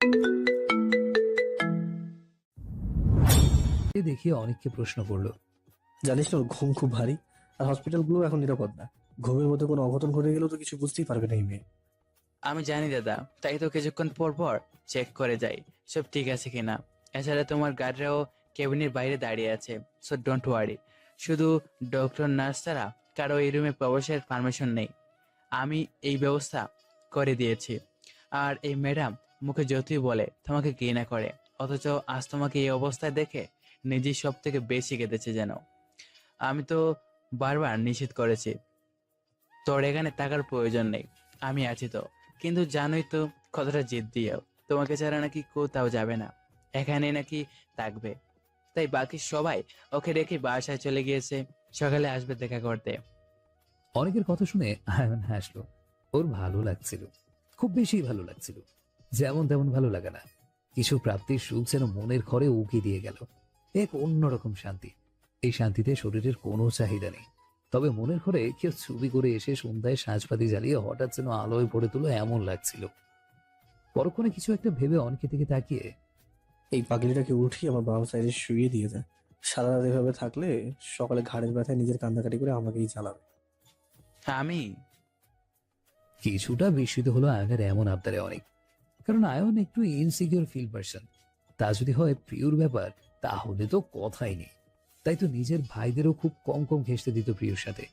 এ দেখিয়ে অনেককে প্রশ্ন করল। জানিস না ওর ঘুম খুব ভারী। আর হসপিটালগুলো এখন নিরাপদ না। ঘুমের মধ্যে কোনো অঘটন ঘটে গেলেও তো কিছু বুঝতেই পারবে না এই মেয়ে। আমি জানি দাদা তাই তো কিছুক্ষণ পর পর চেক করে যাই সব ঠিক আছে কিনা। এছাড়া তোমার গার্ডরাও কেবিনের বাইরে দাঁড়িয়ে আছে সো ডোন্ট ওয়ারি শুধু ডক্টর নার্স ছাড়া কারও এই রুমে প্রবেশের পারমিশন নেই। আমি এই ব্যবস্থা করে দিয়েছি। আর এই ম্যাডাম মুখে যতই বলে তোমাকে ঘৃণা করে। অথচ আজ তোমাকে এই অবস্থায় দেখে নিজেই সব থেকে বেশি কেঁদেছে যেন। আমি তো বারবার নিষেধ করেছি। তোর এখানে থাকার প্রয়োজন নেই। আমি আছি তো। কিন্তু জানোই তো কতটা জিদ দিয়েও। তোমাকে ছাড়া নাকি কোথাও যাবে না। এখানে নাকি থাকবে। তাই বাকি সবাই ওকে রেখে বাসায় চলে গিয়েছে। সকালে আসবে দেখা করতে। অনেকের কথা শুনে আয়ন হাসলো। ওর ভালো লাগছিল। খুব বেশি ভালো লাগছিল। যেমন তেমন ভালো লাগে না। কিছু প্রাপ্তির সুখ যেন মনের ঘরে উকি দিয়ে গেল। এক অন্যরকম শান্তি। এই শান্তিতে শরীরের কোনো চাহিদা নেই। তবে মনের ঘরে কেউ ছবি করে এসে সন্ধ্যায় সাজপাতি জ্বালিয়ে হঠাৎ যেন আলোয় পড়ে তুলো এমন লাগছিল। পরক্ষণে কিছু একটা ভেবে অনেকে থেকে তাকিয়ে এই পাগলিটাকে উঠিয়ে আমার বাবা সাইডে শুয়ে দিয়ে যায় সারা রাত এভাবে থাকলে সকালে ঘাড়ের ব্যথায় নিজের কান্দাকাটি করে আমাকেই জ্বালাবে। আমি? কিছুটা বিস্মিত হলো আয়নের এমন আবদারে অনেক। কারণ আয়ন একটু ইনসিকিউর ফিল পারসন তা যদি হয় প্রিয়র ব্যাপার, তাহলে তো কথাই নেই। তাই তো নিজের ভাইদেরও খুব কম কম ঘেসতে দিত প্রিয়র সাথে।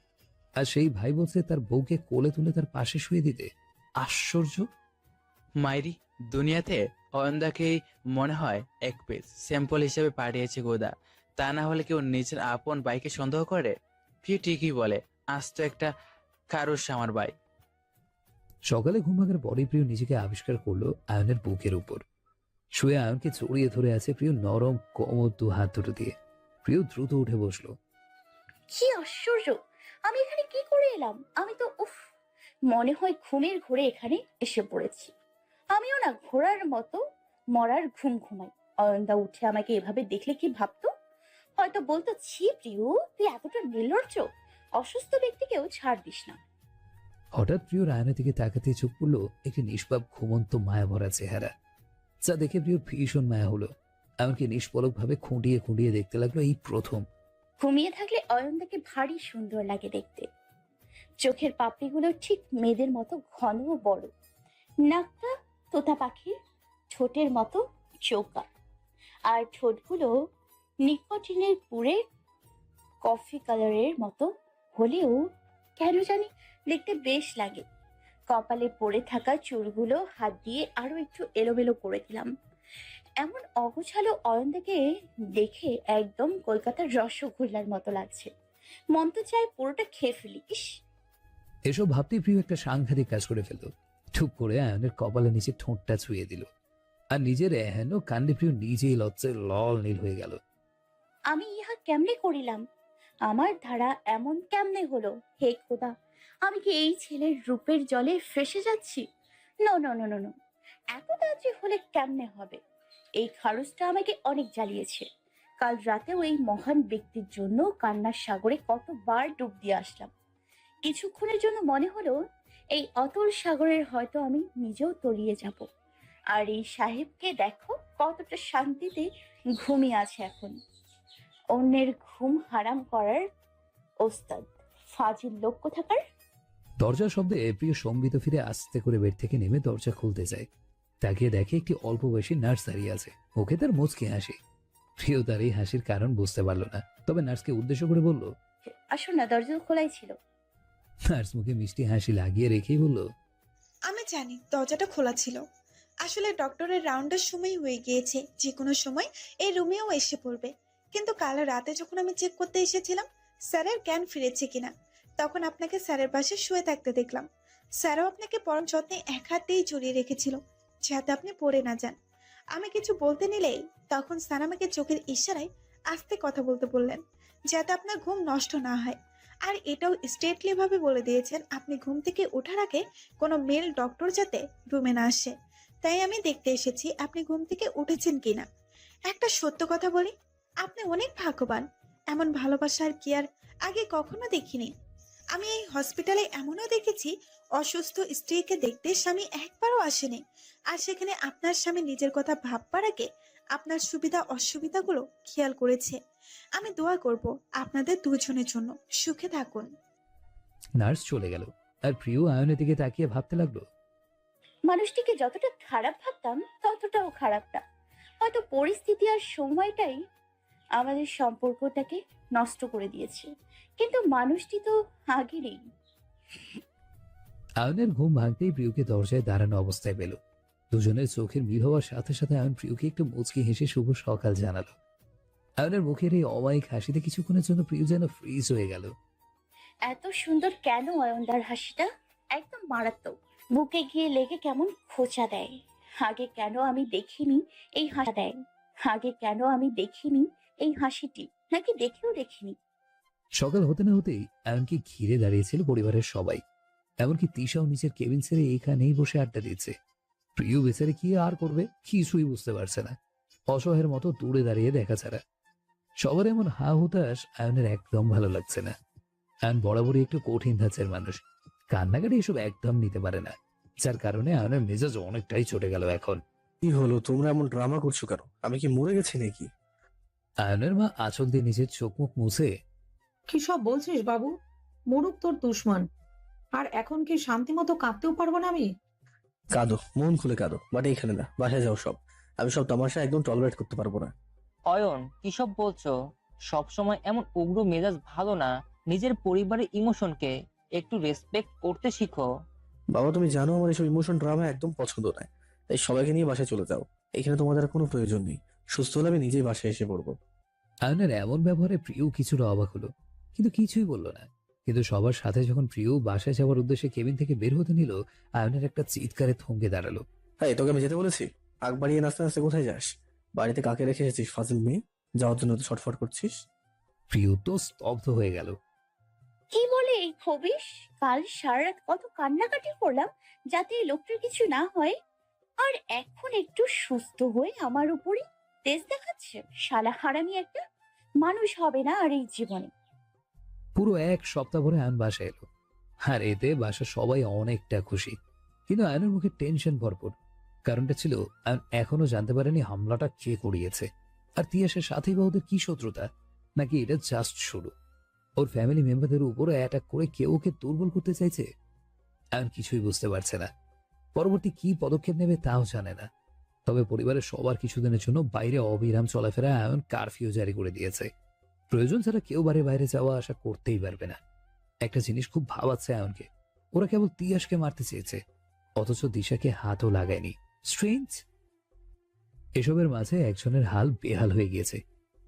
আর সেই ভাই বলছে তার বউকে কোলে তুলে তার পাশে শুয়ে দিতে। আশ্চর্য। মাইরি, দুনিয়াতে অয়ন্দাকেই মনে হয় এক পেজ স্যাম্পল হিসেবে পাঠিয়েছে গোদা। তা না হলে কেউ নিজের আপন বাইকে সন্দেহ করে? প্রিয় ঠিকই বলে, আজ তো একটা কারুর আমার বাই সকালে ঘুম ভাঙার পরে প্রিয় নিজেকে আবিষ্কার করল আয়নের বুকের উপর। শুয়ে আয়নকে জড়িয়ে ধরে আছে প্রিয় নরম, কোমর দু হাত দুটো দিয়ে। প্রিয় দ্রুত উঠে বসল। কি আশ্চর্য! আমি এখানে কি করে এলাম? আমি তো, উফ! মনে হয় ঘুমের ঘোরে এখানে এসে পড়েছি। আমিও না ঘোড়ার মতো মরার ঘুম ঘুমাই। অয়নদা উঠে আমাকে এভাবে দেখলে কি ভাবতো? হয়তো বলতো, ছি প্রিয়, তুই এতটা নির্লজ্জ। অসুস্থ ব্যক্তিকেও ছাড় দিস না। হঠাৎ প্রিয় রায়নের দিকে তাকাতে চোখ পড়ল একটি নিষ্পাপ ঘুমন্ত মায়া ভরা চেহারা। যা দেখে প্রিয় ভীষণ মায়া হলো। এমনকি নিষ্পলক ভাবে খুঁটিয়ে খুঁটিয়ে দেখতে লাগল এই প্রথম। ঘুমিয়ে থাকলে অয়ন্দাকে ভারী সুন্দর লাগে দেখতে। চোখের পাপড়িগুলো ঠিক মেয়েদের মতো ঘন ও বড়। নাকটা তোতা পাখির, ঠোঁটের মতো চৌকা। আর ঠোঁটগুলো নিকোটিনের পুরে কফি কালারের মতো হলেও কেন জানি দেখতে বেশ লাগে। কপালে পড়ে থাকা চুলগুলো হাত দিয়ে আরও একটু এলোমেলো করে দিলাম। এমন অগোছালো অয়ন্দাকে দেখে একদম কলকাতার রসগোল্লার মতো লাগছে। মন তো চায় পুরোটা খেয়ে ফেলি। ইস! এসব ভাবতেই প্রিয় একটা সাংঘাতিক কাজ করে ফেলল। ঠুক করে আয়নের কপালে নিচে ঠোঁটটা ছুঁয়ে দিল। আর নিজের এহেন কাণ্ডে প্রিয় নিজেই লজ্জায় লল নীল হয়ে গেল। আমি ইহা কেমনে করিলাম? আমার ধারা এমন কেমনে হলো? হে খোদা, আমি কি এই ছেলের রূপের জলে ফেসে যাচ্ছি? No no no no no এত তাড়াতাড়ি হলে কেমনে হবে? এই খারুসটা আমাকে অনেক জ্বালিয়েছে। কাল রাতেও এই মহান ব্যক্তির জন্য কান্নার সাগরে কতবার ডুব দিয়ে আসলাম। কিছুক্ষণের জন্য মনে হলো, এই অতল সাগরের হয়তো আমি নিজেও তলিয়ে যাব। আর এই সাহেবকে দেখো, কতটা শান্তিতে ঘুমিয়ে আছে এখন। অন্যের ঘুম হারাম করার ওস্তাদ। ফাজিল লোক কোথাকার? দরজার শব্দে প্রিয় সম্বিত ফিরে আস্তে করে বেড থেকে নেমে দরজা খুলতে যায়। তাকিয়ে দেখে একটি অল্প বয়সী নার্স দাঁড়িয়ে আছে। মুখে তার মুচকি হাসি। প্রিয় তার এই হাসির কারণ বুঝতে পারল না। তবে নার্সকে উদ্দেশ্য করে বলল আসুন না দরজা খোলাই ছিল। নার্স মুখে মিষ্টি হাসি লাগিয়ে রেখেই বলল আমি জানি দরজাটা খোলা ছিল। আসলে ডক্টরের রাউন্ডের সময় হয়ে গিয়েছে। যে কোনো সময় এই রুমেও এসে পড়বে। কিন্তু কাল রাতে যখন আমি চেক করতে এসেছিলাম, স্যারের জ্ঞান ফিরেছে কিনা, তখন আপনাকে স্যারের পাশে শুয়ে থাকতে দেখলাম। স্যারও আপনাকে পরম যত্নে এক হাতেই জড়িয়ে রেখেছিল, যাতে আপনি পড়ে না যান। আমি কিছু বলতে নিলেই তখন স্যার আমাকে চোখের ইশারায় আস্তে কথা বলতে বললেন, যাতে আপনার ঘুম নষ্ট না হয়। আর এটাও স্টেটলি ভাবে বলে দিয়েছেন, আপনি ঘুম থেকে ওঠার আগে কোনো মেল ডক্টর যাতে রুমে না আসে। তাই আমি দেখতে এসেছি, আপনি ঘুম থেকে উঠেছেন কিনা। একটা সত্য কথা বলি আপনি অনেক ভাগ্যবান। এমন ভালোবাসার কি আর আগে কখনো দেখিনি। আমি এই হসপিটালে এমনও দেখেছি অসুস্থ স্ত্রীকে দেখতে স্বামী একবারও আসেনি। আর সেখানে আপনার স্বামী নিজের কথা ভাববার আগে আপনার সুবিধা অসুবিধাগুলো খেয়াল করেছে। আমি দোয়া করব আপনাদের দুজনের জন্য। সুখে থাকুন। নার্স চলে গেল। আর প্রিয় আয়নের দিকে তাকিয়ে ভাবতে লাগল। মানুষটিকে যতটা খারাপ ভাবতাম ততটাও খারাপ না। হয়তো পরিস্থিতি আর সময়টাই আমাদের সম্পর্কটাকে নষ্ট করে দিয়েছে। কিন্তু মানুষটি তো আগেরই আয়নের ঘুম ভাঙতেই প্রিয়কে দরজায় দাঁড়ানো অবস্থায় পেল। দুজনের চোখের মিল হওয়ার সাথে সাথে আয়ন প্রিয়কে একটু মুচকি হেসে শুভ সকাল জানালো। আয়নের মুখের এই অমায়িক হাসিতে কিছুক্ষণের জন্য প্রিয় যেন ফ্রিজ হয়ে গেল। এত সুন্দর কেন অয়নদার হাসিটা? একদম মারাত্মক। বুকে গিয়ে লেগে কেমন খোঁচা দেয়। আগে কেন আমি দেখিনি এই হাসা দেয়। আগে কেন আমি দেখিনি এই হাসিটি নাকি দেখেও দেখিনি। সকাল হতে না হতেই আয়নকে ঘিরে দাঁড়িয়েছিল পরিবারের সবাই। এমনকি তিশাও নিজের কেবিন ছেড়ে এইখানেই বসে আড্ডা দিচ্ছে। প্রিয় বেচারে কি আর করবে কিছুই বুঝতে পারছে না। অসহায়ের মতো দূরে দাঁড়িয়ে দেখা ছাড়া। সবার এমন হা হুতাশ আয়নের একদম ভালো লাগছে না। আয়ন বরাবরই একটু কঠিন ধাঁচের মানুষ। কান্নাকাটি এসব একদম নিতে পারে না। যার কারণে আয়নের মেজাজ অনেকটাই চটে গেল এখন। কি হলো? তোমরা এমন ড্রামা করছ কেন? আমি কি মরে গেছি নাকি? আয়নের মা আঁচল দিয়ে নিজের চোখ মুখ মুছে কি সব বলছিস বাবু? মরুক তোর দুশ্মন। আর এখন কি শান্তি মতো কাঁদতেও পারব না আমি? কাঁদো মন খুলে কাঁদো। বাট এখানে না বাসায় যাও সব। আমি সব তামাশা একদম টলারেট করতে পারব না। অয়ন কি সব বলছো? সব সময় এমন উগ্র মেজাজ ভালো না নিজের পরিবারের ইমোশনকে একটু রেসপেক্ট করতে শিখো। বাবা তুমি জানো আমার এসব ইমোশন ড্রামা একদম পছন্দ নয়। তাই সবাইকে নিয়ে বাসায় চলে যাও। এখানে তোমাদের আর কোনো প্রয়োজন নেই। সুস্থ হলে আমি নিজেই বাসায় এসে পড়ব। আয়নার এমন ব্যবহারে প্রিয় কিছুটা অবাক হলো কিন্তু কিছুই বলল না। কিন্তু সবার সাথে যখন প্রিয় বাসায় যাওয়ার উদ্দেশ্যে কেবিন থেকে বের হতে নিল আয়নের একটা চিৎকারে থমকে দাঁড়াল। হ্যাঁ তোকে আমি যেতে বলেছি? আগ বাড়িয়ে নাচতে নাচতে কোথায় যাস? বাড়িতে কাকে রেখে এসেছিস ফাজিল মেয়ে? যাওয়ার জন্য তো ছটফট করছিস। প্রিয় তো স্তব্ধ হয়ে গেল। কি বলে এই খবিস কাল সারা রাত কত কান্নাকাটি করলাম যাতে এই লোকটার কিছু না হয়। আর এখন একটু সুস্থ হয়ে আমার উপরে তেজ দেখাচ্ছে? শালা হারামি একটা মানুষ হবে না আর এই জীবনে। পুরো এক সপ্তাহ আয়ন বাসায় এলো। আর এতে বাসার সবাই অনেকটা খুশি। কিন্তু আয়নের মুখে টেনশন ভরপুর। কারণটা ছিল, আয়ন এখনও জানতে পারেনি হামলাটা কে করিয়েছে। আর তিয়াসের কি শত্রুতা? নাকি এটা জাস্ট শুরু? ওর ফ্যামিলি মেম্বারদের উপরে অ্যাটাক করে কেউ ওকে দুর্বল করতে চাইছে? আয়ন কিছুই বুঝতে পারছে না। পরবর্তী কি পদক্ষেপ নেবে তাও জানে না। তবে পরিবারের সবার কিছুদিনের জন্য বাইরে অবিরাম চলাফেরা আয়ন কারফিউ জারি করে দিয়েছে। প্রয়োজন ছাড়া কেউ বাড়ির বাইরে যাওয়া আসা করতেই পারবে না। একটা জিনিস খুব ভাবাচ্ছে আয়নকে ওরা কেবল তিয়াসকে মারতে চেয়েছে, অথচ দিশাকে হাতও লাগায়নি। স্ট্রেঞ্জ এসবের মাঝে একজনের হাল বেহাল হয়ে গিয়েছে।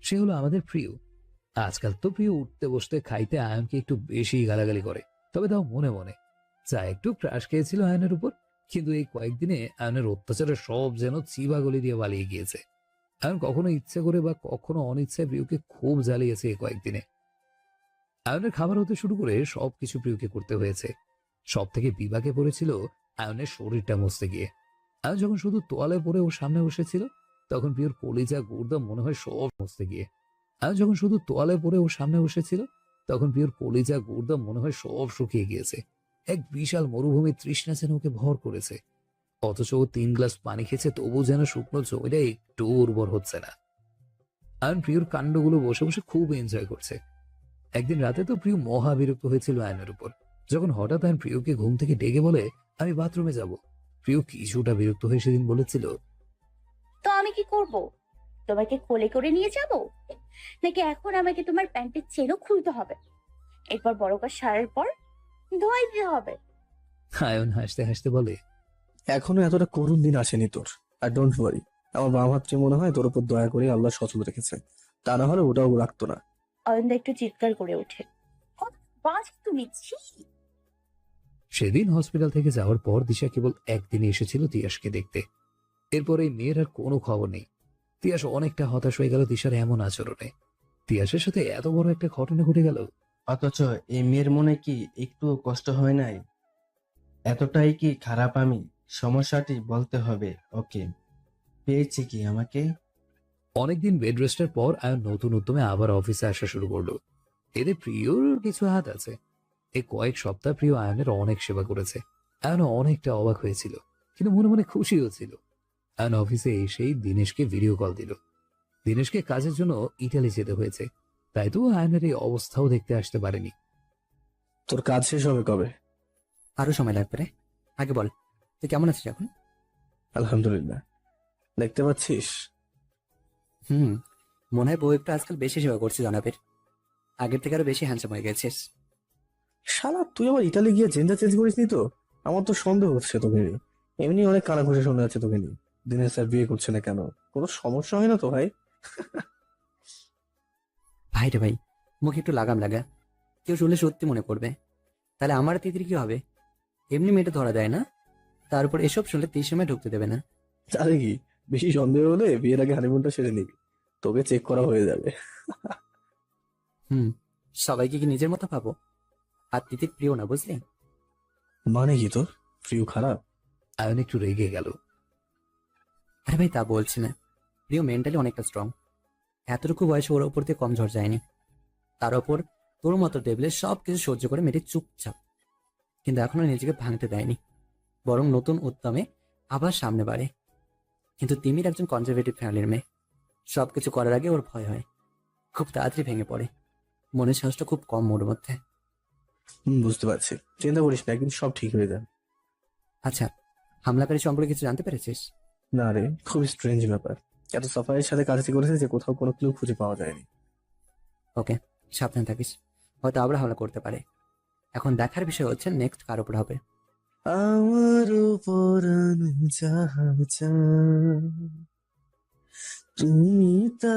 সে হলো আমাদের প্রিয়। আজকাল তো প্রিয় উঠতে বসতে খাইতে আয়নকে একটু বেশি গালাগালি করে, তবে তাও মনে মনে। যা একটু ক্রাশ খেয়েছিল আয়নের উপর কিন্তু এই কয়েকদিনে আয়নের অত্যাচারে সব যেন চিবাগলি দিয়ে পালিয়ে গিয়েছে। আয়ন কখনো ইচ্ছে করে বা কখনো অনিচ্ছায় প্রিয়কে খুব জ্বালিয়েছে এই কয়েকদিনে। আয়নের খাবার হতে শুরু করে সবকিছু প্রিয়কে করতে হয়েছে। সব থেকে বিভাগে পড়েছিল আয়নের শরীরটা মুছতে গিয়ে। আয়ন যখন শুধু তোয়ালে পরে ওর সামনে বসেছিল, তখন প্রিয়র কলিজা গুর্দা মনে হয় সব মুছতে গিয়ে। আয়ন যখন শুধু তোয়ালে পরে ওর সামনে বসেছিল, তখন প্রিয়র কলিজা গুর্দা মনে হয় সব শুকিয়ে গিয়েছে। এক বিশাল মরুভূমির তৃষ্ণা যেন ওকে ভর করেছে। অথচ ও তিন গ্লাস পানি খেয়েছে, তবু যেন শুকনো জমিটা একটু উর্বর হচ্ছে না। আয়ন প্রিয়র কাণ্ডগুলো বসে বসে খুব এনজয় করছে। একদিন রাতে তো প্রিয় মহা বিরক্ত হয়েছিল আয়নের উপর। যখন হঠাৎ আয়ন প্রিয়কে ঘুম থেকে ডেকে বলে, আমি বাথরুমে যাব। প্রিয় কিছুটা বিরক্ত হয়ে সেদিন বলেছিল, তো আমি কি করব? তোমাকে কোলে করে নিয়ে যাব? নাকি এখন আমাকে তোমার প্যান্টের চেনও খুলতে হবে? এরপর বড় কাজ সারার পর ধোয়াই দিতে হবে। আয়ন হাসতে হাসতে বলে এখনও এতটা করুণ দিন আসেনি তোর আর ডোন্ট ওয়ারি আমার বাম হাতটি মনে হয় তোর উপর দয়া করে আল্লাহ সচল রেখেছে তা না হলে ওটাও রাখতো না। অয়ন্দা একটু চিৎকার করে ওঠে। বাজে তুমি ছি! সেদিন হসপিটাল থেকে যাওয়ার পর দিশা কেবল একদিনে এসেছিল তিয়াসকে দেখতে। এরপর এই মেয়ের আর কোনো খবর নেই। তিয়াস অনেকটা হতাশ হয়ে গেল দিশার এমন আচরণে। তিয়াসের সাথে এত বড় একটা ঘটনা ঘটে গেল অথচ এই মেয়ের মনে কি একটু কষ্ট হয় নাই? এতটাই কি খারাপ আমি? সমস্যাটি বলতে হবে, ওকে। পেয়েছি কি আমাকে? অনেকদিন বেড রেস্টের পর আয়ন নতুন উদ্যমে আবার অফিসে আসা শুরু করল। এতে প্রিয়র কিছু হাত আছে। এই কয়েক সপ্তাহ প্রিয় আয়নের অনেক সেবা করেছে। আয়ন অনেকটা অবাক হয়েছিল, কিন্তু মনে মনে খুশিও ছিল। আয়ন অফিসে এসেই দিনেশকে ভিডিও কল দিল। দিনেশকে কাজের জন্য ইটালি যেতে হয়েছে। তাই তো আয়নের এই অবস্থাও দেখতে আসতে পারেনি। তোর কাজ শেষ হবে কবে? আরও সময় লাগবে রে। আগে বল তুই কেমন আছিস এখন? আলহামদুলিল্লাহ। দেখতে পাচ্ছিস? হুম মনে হয় বউ একটু আজকাল বেশি সেবা করছে জনাবের। আগের থেকে আরও বেশি হ্যান্ডসাম হয়ে গেছিস। শালা তুই আবার ইতালি গিয়ে জেন্ডার চেঞ্জ করিসনি তো? আমার তো সন্দেহ হচ্ছে তোকে নিয়ে। এমনি অনেক কানাঘুষে শোনা যাচ্ছে তোকে নিয়ে। দিনের স্যার বিয়ে করছে না কেন? কোনো সমস্যা হয় না তো ভাই? ভাই রে ভাই মুখে একটু লাগাম লাগা। কেউ শুনলে সত্যি মনে করবে। তাহলে আমার তিতির কি হবে? এমনি মেয়েটা ধরা দেয় না? তার উপর এসব শুনলে তিন সময় ঢুকতে দেবে না। তাহলে কি? বেশি সন্দেহ হলে বিয়ের আগে হানিমুনটা সেরে নিবি। তোকে চেক করা হয়ে যাবে। হুম সবাইকে কি নিজের মতো ভাবো? আর তিতির প্রিয় না বুঝলি? মানে কি তোর? প্রিয় খারাপ? আয়ন একটু রেগে গেল। আরে ভাই তা বলছি না। প্রিয় মেন্টালি অনেকটা স্ট্রং এতটুকু বয়সে ওর ওপর দিয়ে কম ঝড় যায়নি। তার ওপর তোর মতো টেবিলে সব কিছু সহ্য করে মেয়েটি চুপচাপ কিন্তু এখনও নিজেকে ভাঙতে দেয়নি বরং নতুন উদ্যমে আবার সামনে বাড়ে। কিন্তু তিমির একজন কনজারভেটিভ ফ্যামিলির মেয়ে সব কিছু করার আগে ওর ভয় হয় খুব তাড়াতাড়ি ভেঙে পড়ে মনের সাহসটা খুব কম ওর মধ্যে। বুঝতে পারছি। চিন্তা করিস না একদিন সব ঠিক হয়ে যাবে। আচ্ছা হামলাকারী সম্পর্কে কিছু জানতে পেরেছিস? না রে খুবই স্ট্রেঞ্জ ব্যাপার। এত সাফাইয়ের সাথে কাজটি করেছে যে কোথাও কোনো ক্লু খুঁজে পাওয়া যায়নি। ওকে সাবধান থাকিস। হয়তো আবার হামলা করতে পারে। এখন দেখার বিষয় হচ্ছে নেক্সট কার উপর হবে? আমার পরাণ যাহা তুমি তা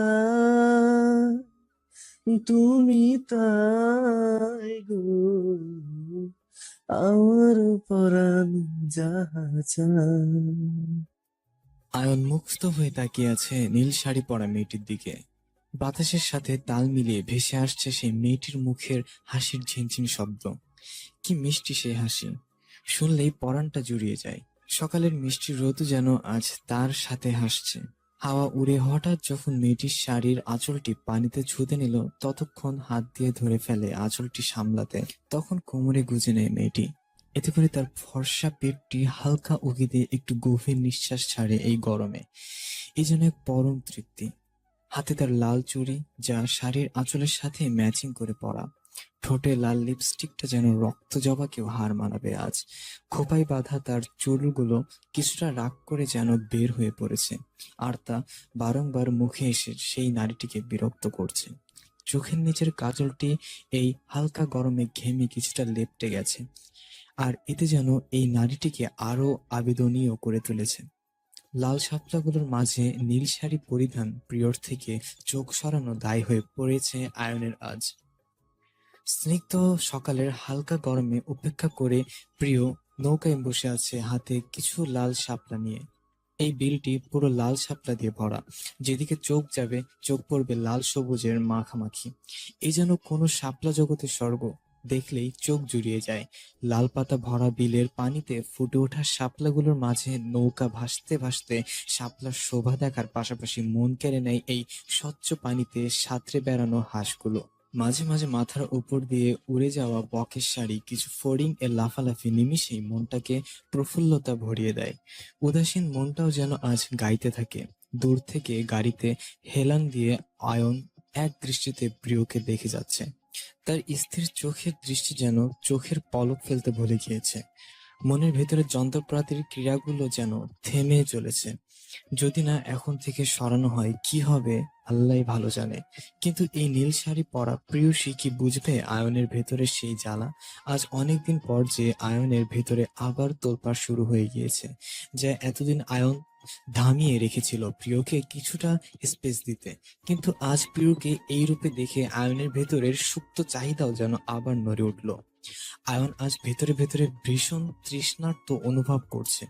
তুমি তাই গো। আমার পরাণ যাহা। আয়ন মুগ্ধ হয়ে তাকিয়ে আছে নীল শাড়ি পরা মেয়েটির দিকে। বাতাসের সাথে তাল মিলিয়ে ভেসে আসছে সেই মেয়েটির মুখের হাসির ঝিনঝিন শব্দ। কি মিষ্টি সেই হাসি। শুনলেই পরাণটা জুড়িয়ে যায়। সকালের মিষ্টি রোদও যেন আজ তার সাথে হাসছে। হাওয়া উড়ে হঠাৎ যখন মেয়েটির শাড়ির আঁচলটি পানিতে ছুঁতে নিল, ততক্ষণ হাত দিয়ে ধরে ফেলে আঁচলটি সামলাতে। তখন কোমরে গুজে নেয় মেয়েটি। এতে করে তার ফর্সা পেটটি হালকা উকি দিয়ে একটু গভীর নিঃশ্বাস ছাড়ে এই গরমে। এই যেন এক পরম তৃপ্তি। হাতে তার লাল চুড়ি, যা শাড়ির আঁচলের সাথে ম্যাচিং করে পরা। ঠোঁটে লাল লিপস্টিকটা যেন রক্ত জবাকেও হার মানাবে আজ। খোপায় বাঁধা তার চুলগুলো কিছুটা রাগ করে যেন বের হয়ে পড়েছে। আর তা বারংবার মুখে এসে সেই নারীটিকে বিরক্ত করছে। চোখের নিচের কাজলটি এই হালকা গরমে ঘেমে কিছুটা লেপটে গেছে। আর এতে যেন এই নারীটিকে আরও আবেদনীয় করে তুলেছে। লাল শাপলাগুলোর মাঝে নীল শাড়ি পরিধান প্রিয়র থেকে চোখ সরানো দায় হয়ে পড়েছে আয়নের আজ। স্নিগ্ধ সকালের হালকা গরমে উপেক্ষা করে প্রিয় নৌকায় বসে আছে হাতে কিছু লাল শাপলা নিয়ে। এই বিলটি পুরো লাল শাপলা দিয়ে ভরা। যেদিকে চোখ যাবে, চোখ পড়বে লাল সবুজের মাখামাখি। এই যেন কোনো শাপলা জগতের স্বর্গ। দেখলেই চোখ জুড়িয়ে যায়। লাল পাতা ভরা বিলের পানিতে ফুটে ওঠা শাপলাগুলোর মাঝে নৌকা ভাসতে ভাসতে শাপলার শোভা দেখার পাশাপাশি মন কেড়ে নেয় এই স্বচ্ছ পানিতে সাঁতরে বেড়ানো হাঁসগুলো। মাঝে মাঝে মাথার উপর দিয়ে উড়ে যাওয়া বকের শাড়ি কিছু ফড়িং এর লাফালাফি নিমিশেই মনটাকে প্রফুল্লতা ভরিয়ে দেয়। উদাসীন মনটাও যেন আজ গাইতে থাকে। দূর থেকে গাড়িতে হেলান দিয়ে আয়ন এক দৃষ্টিতে প্রিয়কে দেখে যাচ্ছে। তার স্থির চোখের দৃষ্টি যেন চোখের পলক ফেলতে ভুলে গিয়েছে। মনের ভেতরে যন্ত্রপ্রাতির ক্রিয়াগুলো যেন থেমে চলেছে। যদি না এখন থেকে সরানো হয়, কি হবে? আল্লাহ ভালো জানে। কিন্তু এই নীল শাড়ি পরা প্রিয়সী কি বুঝবে আয়নের ভেতরে সেই জ্বালা? আজ অনেকদিন পর যে আয়নের ভেতরে আবার তোলপাড় শুরু হয়ে গিয়েছে, যা এতদিন আয়ন থামিয়ে রেখেছিল প্রিয়কে কিছুটা স্পেস দিতে। কিন্তু আজ প্রিয়কে এই রূপে দেখে আয়নের ভেতরের সুপ্ত চাহিদাও যেন আবার নড়ে উঠল। আয়ন আজ ভেতরে ভেতরে ভীষণ তৃষ্ণার্ত অনুভব করছে।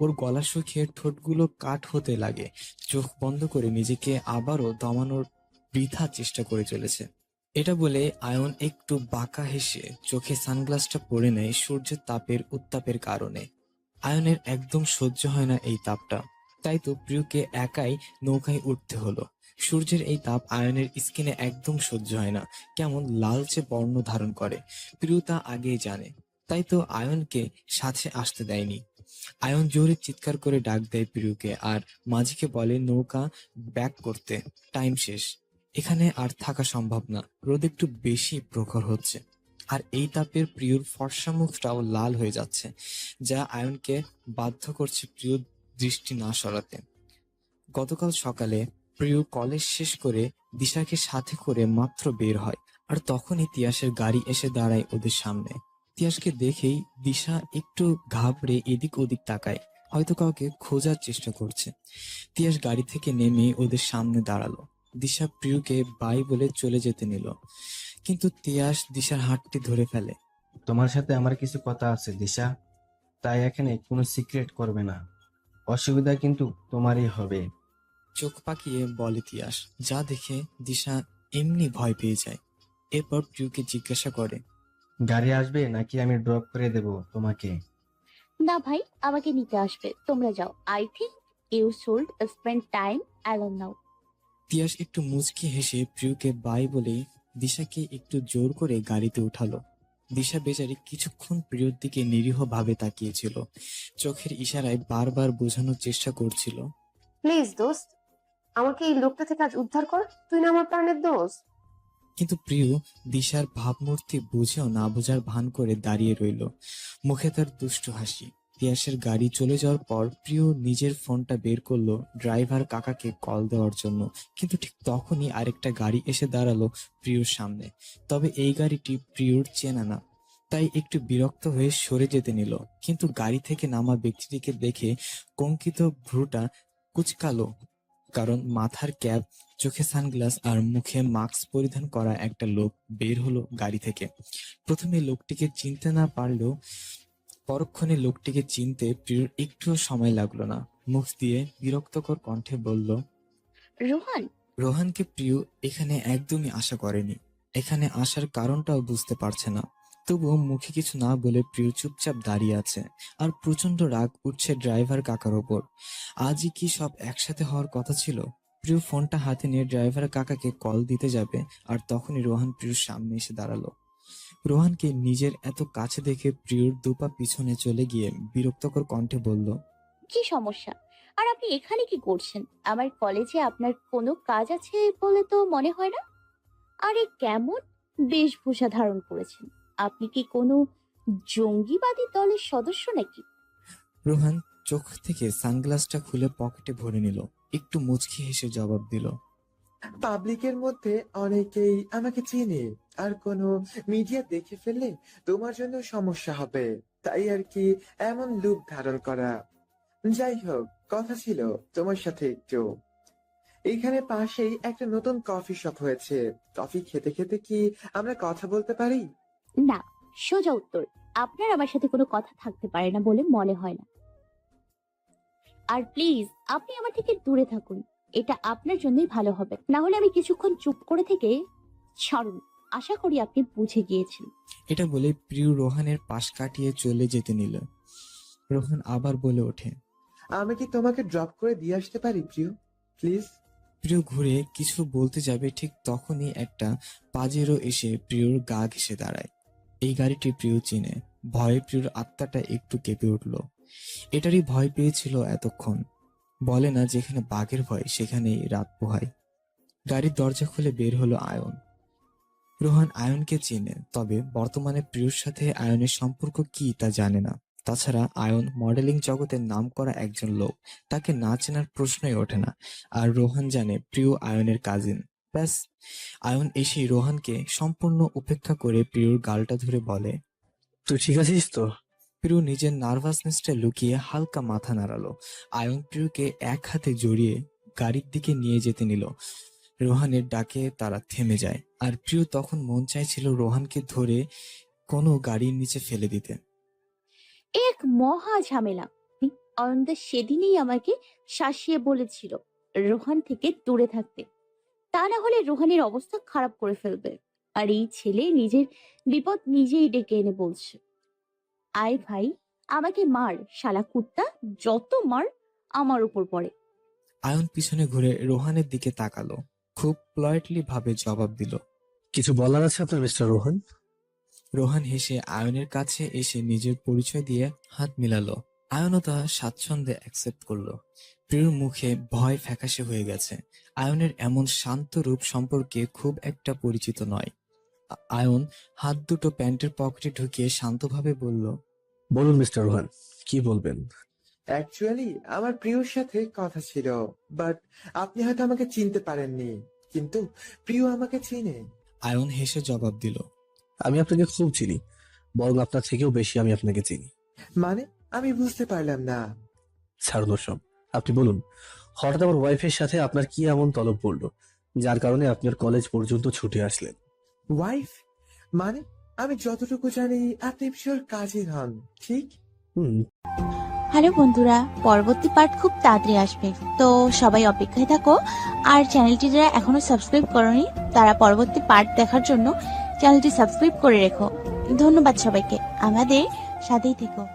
ওর গলা শুকিয়ে ঠোঁটগুলো কাঠ হতে লাগে। চোখ বন্ধ করে নিজেকে আবারও দমানোর বৃথা চেষ্টা করে চলেছে। এটা বলে আয়ন একটু বাঁকা হেসে চোখে সানগ্লাসটা পরে নেয় সূর্যের তাপের উত্তাপের কারণে। আয়নের একদম সহ্য হয় না এই তাপটা। তাই তো প্রিয়কে একাই নৌকায় উঠতে হলো। সূর্যের এই তাপ আয়নের স্কিনে একদম সহ্য হয় না, কেমন লালচে বর্ণ ধারণ করে। প্রিয় তা আগেই জানে, তাই তো আয়নকে সাথে আসতে দেয়নি। আয়ন জোরে চিৎকার করে ডাক দেয় প্রিয়কে আর মাঝিকে বলে, নৌকা ব্যাক করতে, টাইম শেষ। এখানে আর থাকা সম্ভব না, রোদ একটু বেশি প্রখর হচ্ছে। আর এই তাপের প্রিয়র ফর্সা মুখটাও লাল হয়ে যাচ্ছে, যা আয়নকে বাধ্য করছে প্রিয় দৃষ্টি না সরাতে। গতকাল সকালে প্রিয় কলেজ শেষ করে দিশাকে সাথে করে মাত্র বের হয় আর তখনই তিয়াসের গাড়ি এসে দাঁড়ায় ওদের সামনে। তিয়াসকে দেখেই দিশা একটু ঘাবড়ে এদিক ওদিক তাকায়, হয়তো কাউকে খোঁজার চেষ্টা করছে। তিয়াস গাড়ি থেকে নেমে ওদের সামনে দাঁড়াল। দিশা প্রিয়কে বাই বলে চলে যেতে নিল। কিন্তু তিয়াস দিশার হাতটি ধরে ফেলে। তোমার সাথে আমার কিছু কথা আছে দিশা। তাই এখানে কোনো সিক্রেট করবে না। অসুবিধা কিন্তু তোমারই হবে। চোখ পাকিয়ে বলে তিয়াস যা দেখে দিশা এমনি ভয় পেয়ে যায়। এরপর প্রিয়কে জিজ্ঞাসা করে গাড়ি আসবে নাকি আমি ড্রপ করে দেব তোমাকে? না ভাই আমাকে নিতে আসবে। তোমরা যাও। I think you should spend time alone now Tias একটু মুচকি হেসে প্রিয়কে বাই বলে দিশাকে একটু জোর করে গাড়িতে উঠালো। দিশা বেচারি কিছুক্ষণ প্রিয়র দিকে নিরীহ ভাবে তাকিয়েছিল। চোখের ইশারায় বারবার বোঝানোর চেষ্টা করছিল। প্লিজ দোস্ত আমাকে এই লোকটা থেকে আজ উদ্ধার কর। তুই না আমার প্রাণের দোস্ত। কিন্তু প্রিয় দিশার ভাবমূর্তি বুঝেও না বোঝার ভান করে দাঁড়িয়ে রইল। মুখে তার দুষ্ট হাসি। তিয়াসের গাড়ি চলে যাওয়ার পর প্রিয় নিজের ফোনটা বের করল ড্রাইভার কাকাকে কল দেওয়ার জন্য। কিন্তু ঠিক তখনই আরেকটা গাড়ি এসে দাঁড়াল প্রিয়র সামনে। তবে এই গাড়িটি প্রিয়র চেনা না। তাই একটু বিরক্ত হয়ে সরে যেতে নিল। কিন্তু গাড়ি থেকে নামা ব্যক্তিটিকে দেখে কঙ্কিত ভ্রুটা কুচকালো। কারণ মাথার ক্যাপ, চোখে সানগ্লাস আর মুখে মাস্ক পরিধান করা একটা লোক বের হলো গাড়ি থেকে। প্রথমে লোকটিকে চিনতে না পারলেও পরক্ষণে লোকটিকে চিনতে প্রিয়র একটুও সময় লাগল না। মুখ দিয়ে বিরক্তকর কণ্ঠে বলল রোহান? রোহানকে প্রিয় এখানে একদমই আশা করেনি। এখানে আসার কারণটাও বুঝতে পারছে না। তবুও মুখে কিছু না বলে প্রিয় চুপচাপ দাঁড়িয়ে আছে আর প্রচণ্ড রাগ উঠছে ড্রাইভার কাকার ওপর। আজই কি সব একসাথে হওয়ার কথা ছিল? প্রিয় ফোনটা হাতে নিয়ে ড্রাইভার কাকাকে কল দিতে যাবে আর তখনই রোহান প্রিয়র সামনে এসে দাঁড়াল। রোহানকে নিজের এত কাছে দেখে প্রিয়র দুপা পিছনে চলে গিয়ে বিরক্তকর কণ্ঠে বলল কি সমস্যা? আর আপনি এখানে কি করছেন? আমার কলেজে আপনার কোনো কাজ আছে বলে তো মনে হয় না? আরে কেমন? বেশভূষা ধারণ করেছেন। আপনি কি কোনো জঙ্গিবাদী দলের সদস্য নাকি? রোহান চোখ থেকে সানগ্লাসটা খুলে পকেটে ভরে নিল একটু মুচকি হেসে জবাব দিল পাবলিকের মধ্যে অনেকেই আমাকে চেনে। আর কোনো মিডিয়া দেখে ফেললে তোমার জন্য সমস্যা হবে। তাই আর কি এমন লুক ধারণ করা। যাই হোক, কথা ছিল তোমার সাথে একটু। এখানে পাশেই একটা নতুন কফি শপ হয়েছে। কফি খেতে খেতে কি আমরা কথা বলতে পারি? না, সোজা উত্তর। আপনার আমার সাথে কোনো কথা থাকতে পারে না বলে মনে হয় না। আর প্লিজ, আপনি আমার থেকে দূরে থাকুন। এটা আপনার জন্যই ভালো হবে। না হলে আমি কিছুক্ষণ চুপ করে থেকে ছাড়ুন। আশা করি আপনি বুঝে গিয়েছেন। এটা বলে প্রিয় রোহানের পাশ কাটিয়ে চলে যেতে নিল। রোহান আবার বলে ওঠে আমি কি তোমাকে ড্রপ করে দিয়ে আসতে পারি প্রিয়? প্লিজ প্রিয় ঘুরে কিছু বলতে যাবে ঠিক তখনই একটা পাজেরো এসে প্রিয়র গা ঘেসে দাঁড়ায়। এই গাড়িটি প্রিয় চিনে। ভয়ে প্রিয়র আত্মাটা একটু কেঁপে উঠল। এটারই ভয় পেয়েছিল এতক্ষণ। বলে না যেখানে বাঘের ভয়, সেখানেই রাত পোহায়। গাড়ির দরজা খুলে বের হলো আয়ন। রোহান আয়নকে চেনে, তবে বর্তমানে প্রিয়র সাথে আয়নের সম্পর্ক কি তা জানে না। তাছাড়া আয়ন মডেলিং জগতের নাম করা একজন লোক, তাকে না চেনার প্রশ্নই ওঠে না। আর রোহান জানে, প্রিয় আয়নের কাজিন ব্যাস, আয়ন এসেই রোহানকে সম্পূর্ণ উপেক্ষা করে প্রিয়র গালটা ধরে বলে, তুই ঠিক আছিস তো? প্রিয় নিজের নার্ভাসনেসটা লুকিয়ে হালকা মাথা নাড়ালো। আয়ন প্রিয়কে এক হাতে জড়িয়ে গাড়ির দিকে নিয়ে যেতে নিল। রোহানের ডাকে তারা থেমে যায় আর প্রিয় তখন মন চাইছিল রোহানকে ধরে কোনো গাড়ির নিচে ফেলে দিতে। এক মহা ঝামেলা। অনন্ত সেদিনই আমাকে শাসিয়ে বলেছিল রোহান থেকে দূরে থাকতে। তা না হলে রোহানের অবস্থা খারাপ করে ফেলবে। আর এই ছেলে নিজের বিপদ নিজেই ডেকে এনে বলছে। আয় ভাই আমাকে মার শালা কুত্তা যত মার আমার উপর পড়ে। আয়ন পিছনে ঘুরে রোহানের দিকে তাকালো খুব প্লয়েটলি ভাবে জবাব দিল। কিছু বলার আছে আপনার মিস্টার রোহন? রোহান হেসে আয়নের কাছে এসে নিজের পরিচয় দিয়ে হাত মিলালো। আয়নও তা স্বাচ্ছন্দ্যে অ্যাকসেপ্ট করল। প্রিয়র মুখে ভয় ফ্যাকাশে হয়ে গেছে। আয়নের এমন শান্ত রূপ সম্পর্কে খুব একটা পরিচিত নয়। আয়ন হাত দুটো প্যান্টের পকেটে ঢুকিয়ে শান্তভাবে বলল বলুন মিস্টার রোহন কি বলবেন? অ্যাকচুয়ালি আমার প্রিয়র সাথে কথা ছিল বাট আপনি হয়তো আমাকে চিনতে পারেননি কিন্তু প্রিয় আমাকে চিনে। আয়ন হেসে জবাব দিল আমি আপনাকে খুব চিনি বরং আপনার থেকেও বেশি আমি আপনাকে চিনি। মানে আমি বুঝতে পারলাম না। ছাড়ুন সব আপনি বলুন হঠাৎ আমার ওয়াইফের সাথে আপনার কি এমন তলব পড়ল যার কারণে আপনার কলেজ পর্যন্ত ছুটে আসলেন? ওয়াইফ মানে আমি যতটুকু জানি আপনি পিওর কাজিন হন ঠিক? হুম। হ্যালো বন্ধুরা পরবর্তী পার্ট খুব তাড়াতাড়ি আসবে। তো সবাই অপেক্ষায় থাকো আর চ্যানেলটি যারা এখনও সাবস্ক্রাইব করনি তারা পরবর্তী পার্ট দেখার জন্য চ্যানেলটি সাবস্ক্রাইব করে রেখো। ধন্যবাদ সবাইকে। আমাদের সাথেই থেকো।